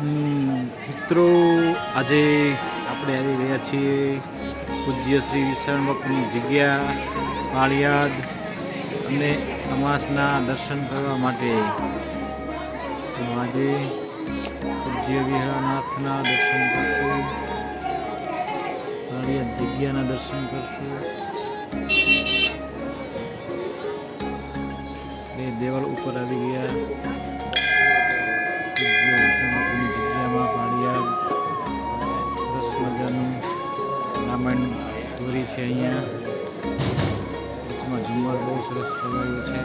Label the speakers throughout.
Speaker 1: મિત્રો, આજે આપણે આવી રહ્યા છીએ પૂજ્ય શ્રી વિશાળ બાપુની જગ્યા, પાળિયાદ અને અમાસના દર્શન કરવા માટે. તો આજે પૂજ્ય વિહારનાથના દર્શન કરશું, પાળિયાદ જગ્યાના દર્શન કરશું. બે દેવળ ઉપર આવી ગયા. રામાયણ દોરી છે અહીંયા. વચમાં બહુ સરસ લગાવ્યું છે.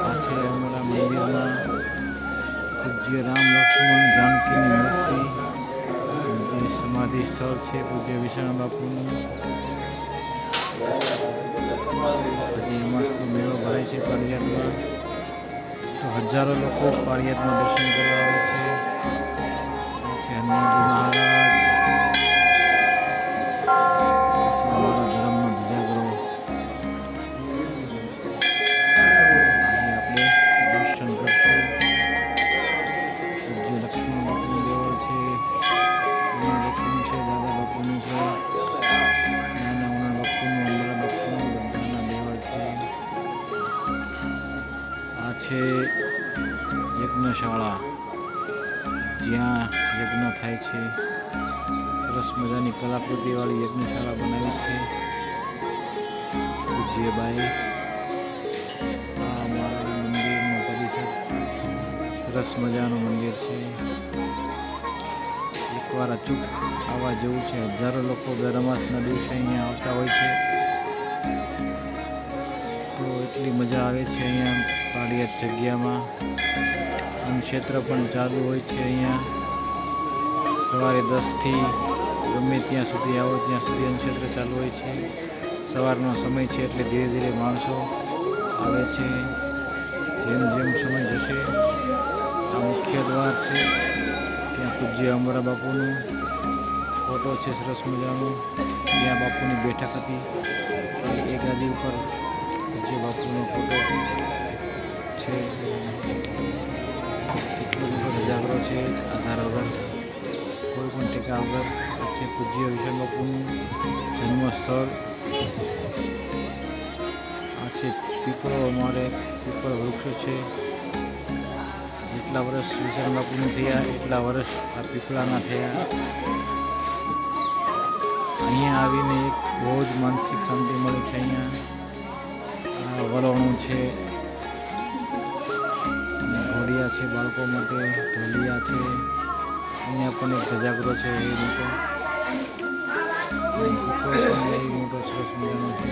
Speaker 1: પાછળ અમારા મંદિરમાં પૂજ્ય રામ લક્ષ્મણ જાનકીની મૂર્તિ. જે સમાધિ સ્થળ છે પૂજ્ય વિષ્ણુ બાપુનું પછી મસ્ત મેળો ભરાય છે પાળિયાદમાં. તો હજારો લોકો પાળિયાદમાં દર્શન કરવા છે યજ્ઞશાળા. જ્યાં યજ્ઞ થાય છે. સરસ મજાની કલાકૃતિવાળી યજ્ઞશાળા બનાવી છે. પૂજ્યબાઈ આ અમારા મંદિરનો પરિસર. સરસ મજાનું મંદિર છે. એકવાર અચૂક આવવા જેવું છે. હજારો લોકો દર દિવસે અહીંયા આવતા હોય છે. તો એટલી મજા આવે છે અહીંયા પાળિયાદ જગ્યામાં. અને ક્ષેત્ર પણ ચાલુ હોય છે અહીંયા. સવારે દસથી ગમે ત્યાં સુધી આવો, ત્યાં સુધી ક્ષેત્ર ચાલુ હોય છે. સવારનો સમય છે એટલે ધીરે ધીરે માણસો આવે છે. જેમ જેમ સમય જશે, આ મુખ્ય દ્વાર છે. ત્યાં પૂજ્ય અમરા બાપુનું ફોટો છે સરસ મજાનો. ત્યાં બાપુની બેઠક હતી. એ ગાદી ઉપર પૂજ્ય બાપુનો ફોટો છે. એટલો છે. આધાર વગર કોઈ પણ ટેકા વગર આ પૂજ્ય વિશાલ બાપુનું જન્મસ્થળ. આ છે પીપળો, અમારે પીપળ વૃક્ષ છે. જેટલા વર્ષ વિશાલ બાપુનું થયા, એટલા વર્ષ આ પીપળાના થયા. અહીંયા આવીને એક બહુ જ માનસિક શાંતિ મળે છે અહીંયા. વલણું છે. ઘોડિયા છે બાળકો માટે, ઢોલિયા છે. અહીંયા પણ એક ધજાગરો છે, એ મોટો. મોટો સરસ મજાનો છે.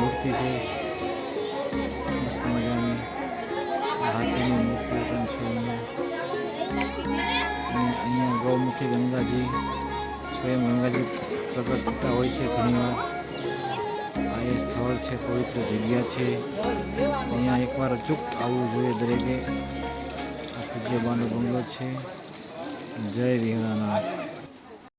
Speaker 1: મૂર્તિ છે. મસ્ત મજાની. હાથીની મૂર્તિ પણ છે અહીંયા ગૌમુખી ગંગાજી, સ્વયં ગંગાજી પ્રગટ થતા હોય છે ઘણીવાર. એ સ્થળ છે, પવિત્ર જગ્યા છે. અહીંયા એકવાર અચૂક આવવું જોઈએ દરેકે. આ પૂજ્ય બાનો બંગલો છે. જય વિહરાનાથ